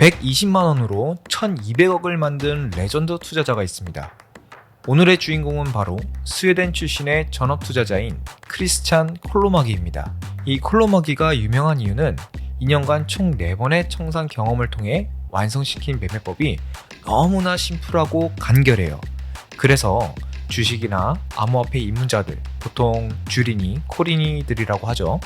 120만원으로 1200억을 만든 레전드 투자자가 있습니다. 오늘의 주인공은 바로 스웨덴 출신의 전업 투자자인 크리스찬 콜로마기입니다. 이 콜로마기가 유명한 이유는 2년간 총 4번의 청산 경험을 통해 완성시킨 매매법이 너무나 심플하고 간결해요. 그래서 주식이나 암호화폐 입문자들, 보통 주린이, 코린이들이라고 하죠.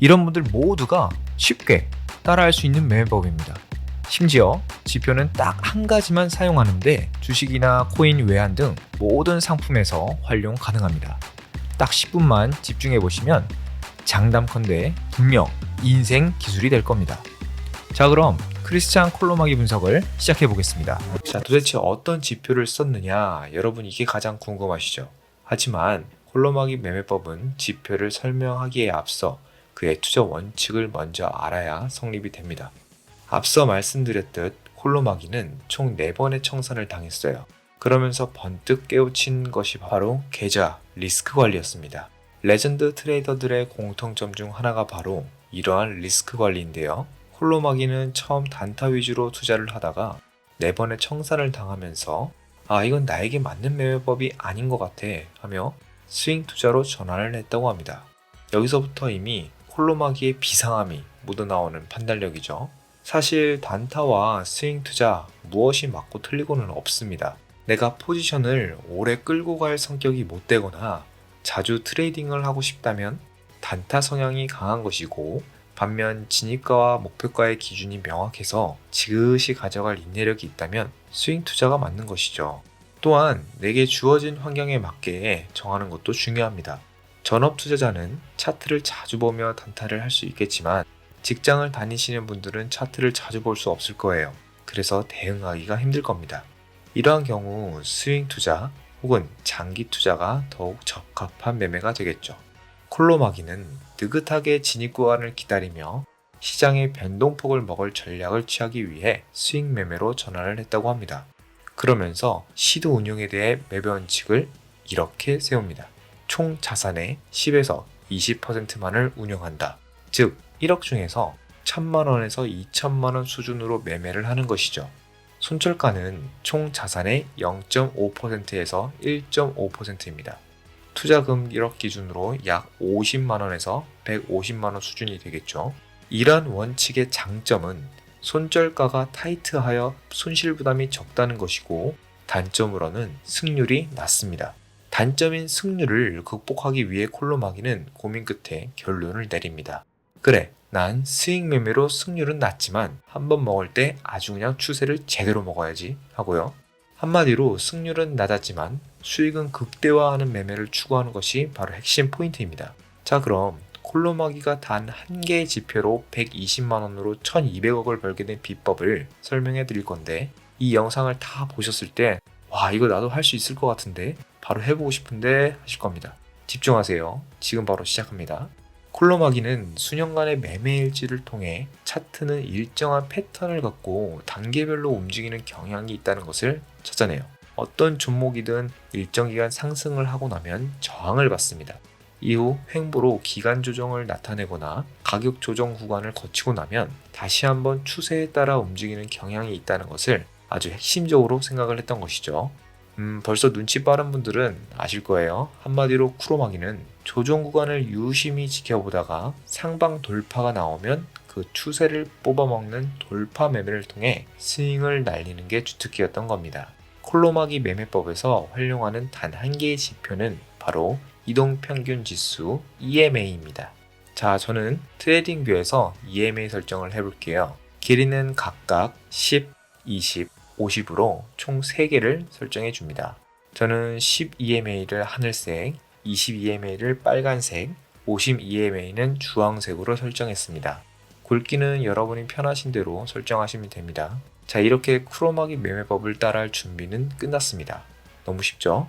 이런 분들 모두가 쉽게 따라할 수 있는 매매법입니다. 심지어 지표는 딱 한 가지만 사용하는데 주식이나 코인 외환 등 모든 상품에서 활용 가능합니다. 딱 10분만 집중해 보시면 장담컨대 분명 인생 기술이 될 겁니다. 자 그럼 크리스찬 콜로마기 분석을 시작해 보겠습니다. 자 도대체 어떤 지표를 썼느냐 여러분 이게 가장 궁금하시죠? 하지만 콜로마기 매매법은 지표를 설명하기에 앞서 그의 투자 원칙을 먼저 알아야 성립이 됩니다. 앞서 말씀드렸듯 콜로마기는 총 4번의 청산을 당했어요. 그러면서 번뜩 깨우친 것이 바로 계좌 리스크 관리였습니다. 레전드 트레이더들의 공통점 중 하나가 바로 이러한 리스크 관리인데요. 콜로마기는 처음 단타 위주로 투자를 하다가 4번의 청산을 당하면서 아 이건 나에게 맞는 매매법이 아닌 것 같아 하며 스윙 투자로 전환을 했다고 합니다. 여기서부터 이미 콜로마기의 비상함이 묻어나오는 판단력이죠. 사실 단타와 스윙 투자 무엇이 맞고 틀리고는 없습니다. 내가 포지션을 오래 끌고 갈 성격이 못 되거나 자주 트레이딩을 하고 싶다면 단타 성향이 강한 것이고 반면 진입가와 목표가의 기준이 명확해서 지그시 가져갈 인내력이 있다면 스윙 투자가 맞는 것이죠. 또한 내게 주어진 환경에 맞게 정하는 것도 중요합니다. 전업 투자자는 차트를 자주 보며 단타를 할 수 있겠지만 직장을 다니시는 분들은 차트를 자주 볼 수 없을 거예요. 그래서 대응하기가 힘들 겁니다. 이러한 경우 스윙 투자 혹은 장기 투자가 더욱 적합한 매매가 되겠죠. 콜로마기는 느긋하게 진입 구간을 기다리며 시장의 변동폭을 먹을 전략을 취하기 위해 스윙 매매로 전환을 했다고 합니다. 그러면서 시드 운용에 대해 매매 원칙을 이렇게 세웁니다. 총 자산의 10에서 20%만을 운영한다. 즉 1억 중에서 1000만 원에서 2천만 원 수준으로 매매를 하는 것이죠. 손절가는 총 자산의 0.5%에서 1.5%입니다. 투자금 1억 기준으로 약 50만 원에서 150만 원 수준이 되겠죠. 이러한 원칙의 장점은 손절가가 타이트하여 손실 부담이 적다는 것이고 단점으로는 승률이 낮습니다. 단점인 승률을 극복하기 위해 콜로마기는 고민 끝에 결론을 내립니다. 그래, 난 스윙 매매로 승률은 낮지만 한 번 먹을 때 아주 그냥 추세를 제대로 먹어야지 하고요. 한마디로 승률은 낮았지만 수익은 극대화하는 매매를 추구하는 것이 바로 핵심 포인트입니다. 자, 그럼 콜로마기가 단 한 개의 지표로 120만 원으로 1200억을 벌게 된 비법을 설명해 드릴 건데 이 영상을 다 보셨을 때 와, 이거 나도 할 수 있을 것 같은데 바로 해보고 싶은데 하실 겁니다. 집중하세요. 지금 바로 시작합니다. 콜로마기는 수년간의 매매 일지를 통해 차트는 일정한 패턴을 갖고 단계별로 움직이는 경향이 있다는 것을 찾아내요. 어떤 종목이든 일정 기간 상승을 하고 나면 저항을 받습니다. 이후 횡보로 기간 조정을 나타내거나 가격 조정 구간을 거치고 나면 다시 한번 추세에 따라 움직이는 경향이 있다는 것을 아주 핵심적으로 생각을 했던 것이죠. 음, 벌써 눈치 빠른 분들은 아실 거예요. 한마디로 쿠로마기는 조정 구간을 유심히 지켜보다가 상방 돌파가 나오면 그 추세를 뽑아먹는 돌파 매매를 통해 스윙을 날리는 게 주특기였던 겁니다. 콜로마기 매매법에서 활용하는 단 한 개의 지표는 바로 이동평균 지수 EMA입니다. 자, 저는 트레이딩 뷰에서 EMA 설정을 해볼게요. 길이는 각각 10, 20, 50으로 총 3개를 설정해 줍니다. 저는 10 EMA를 하늘색, 20 EMA를 빨간색, 50 EMA는 주황색으로 설정했습니다. 굵기는 여러분이 편하신 대로 설정하시면 됩니다. 자, 이렇게 크로마기 매매법을 따라할 준비는 끝났습니다. 너무 쉽죠?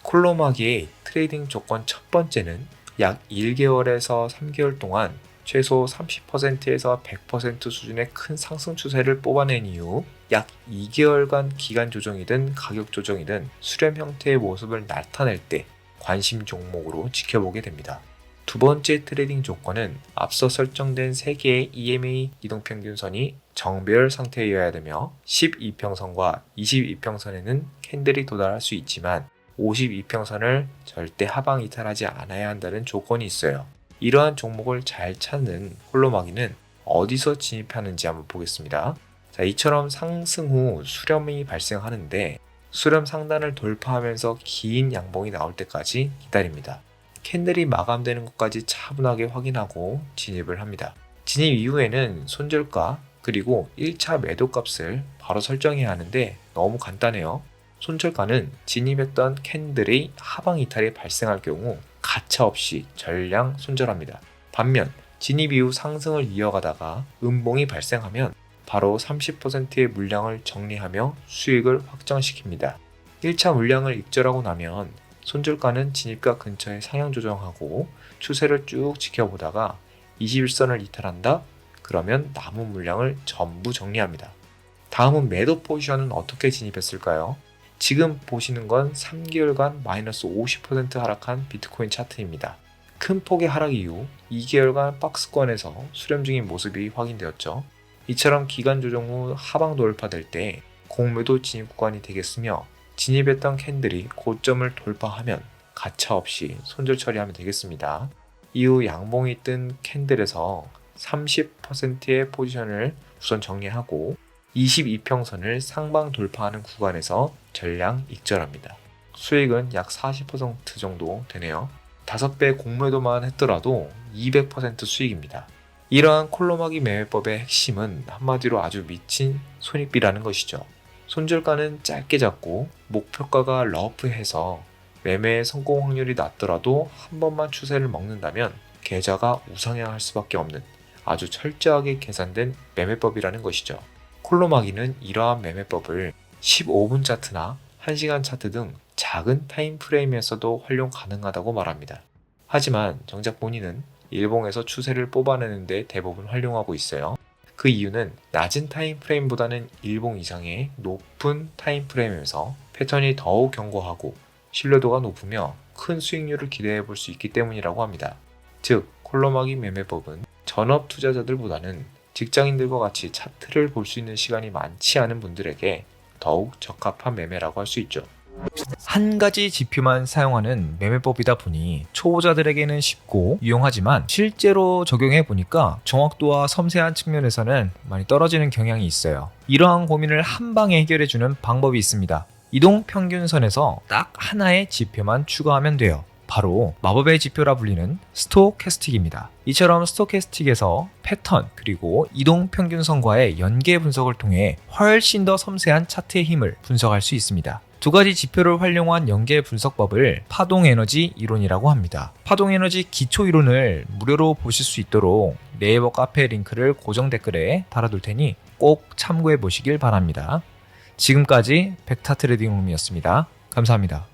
콜로마기의 트레이딩 조건 첫 번째는 약 1개월에서 3개월 동안 최소 30%에서 100% 수준의 큰 상승 추세를 뽑아낸 이후 약 2개월간 기간 조정이든 가격 조정이든 수렴 형태의 모습을 나타낼 때 관심 종목으로 지켜보게 됩니다. 두 번째 트레이딩 조건은 앞서 설정된 3개의 EMA 이동평균선이 정배열 상태여야 되며 12평선과 22평선에는 캔들이 도달할 수 있지만 52평선을 절대 하방 이탈하지 않아야 한다는 조건이 있어요. 이러한 종목을 잘 찾는 홀로마기는 어디서 진입하는지 한번 보겠습니다. 자, 이처럼 상승 후 수렴이 발생하는데 수렴 상단을 돌파하면서 긴 양봉이 나올 때까지 기다립니다. 캔들이 마감되는 것까지 차분하게 확인하고 진입을 합니다. 진입 이후에는 손절가 그리고 1차 매도 값을 바로 설정해야 하는데 너무 간단해요. 손절가는 진입했던 캔들의 하방 이탈이 발생할 경우 가차 없이 전량 손절합니다. 반면 진입 이후 상승을 이어가다가 음봉이 발생하면 바로 30%의 물량을 정리하며 수익을 확정시킵니다. 1차 물량을 익절하고 나면 손절가는 진입가 근처에 상향 조정하고 추세를 쭉 지켜보다가 21선을 이탈한다? 그러면 남은 물량을 전부 정리합니다. 다음은 매도 포지션은 어떻게 진입했을까요? 지금 보시는 건 3개월간 마이너스 50% 하락한 비트코인 차트입니다. 큰 폭의 하락 이후 2개월간 박스권에서 수렴 중인 모습이 확인되었죠. 이처럼 기간 조정 후 하방 돌파될 때 공매도 진입 구간이 되겠으며 진입했던 캔들이 고점을 돌파하면 가차 없이 손절 처리하면 되겠습니다. 이후 양봉이 뜬 캔들에서 30%의 포지션을 우선 정리하고 22평선을 상방 돌파하는 구간에서 전량 익절합니다. 수익은 약 40% 정도 되네요. 5배 공매도만 했더라도 200% 수익입니다. 이러한 콜로마기 매매법의 핵심은 한마디로 아주 미친 손익비라는 것이죠. 손절가는 짧게 잡고 목표가가 러프해서 매매의 성공 확률이 낮더라도 한 번만 추세를 먹는다면 계좌가 우상향할 수밖에 없는 아주 철저하게 계산된 매매법이라는 것이죠. 콜로마기는 이러한 매매법을 15분 차트나 1시간 차트 등 작은 타임 프레임에서도 활용 가능하다고 말합니다. 하지만 정작 본인은 일봉에서 추세를 뽑아내는데 대부분 활용하고 있어요. 그 이유는 낮은 타임 프레임보다는 일봉 이상의 높은 타임 프레임에서 패턴이 더욱 견고하고 신뢰도가 높으며 큰 수익률을 기대해 볼 수 있기 때문이라고 합니다. 즉, 콜로마기 매매법은 전업 투자자들보다는 직장인들과 같이 차트를 볼 수 있는 시간이 많지 않은 분들에게 더욱 적합한 매매라고 할 수 있죠. 한 가지 지표만 사용하는 매매법이다 보니 초보자들에게는 쉽고 유용하지만 실제로 적용해 보니까 정확도와 섬세한 측면에서는 많이 떨어지는 경향이 있어요. 이러한 고민을 한 방에 해결해 주는 방법이 있습니다. 이동 평균선에서 딱 하나의 지표만 추가하면 돼요. 바로 마법의 지표라 불리는 스토캐스틱입니다. 이처럼 스토캐스틱에서 패턴 그리고 이동 평균선과의 연계 분석을 통해 훨씬 더 섬세한 차트의 힘을 분석할 수 있습니다. 두 가지 지표를 활용한 연계 분석법을 파동 에너지 이론이라고 합니다. 파동 에너지 기초 이론을 무료로 보실 수 있도록 네이버 카페 링크를 고정 댓글에 달아둘 테니 꼭 참고해 보시길 바랍니다. 지금까지 벡타 트레이딩 룸이었습니다. 감사합니다.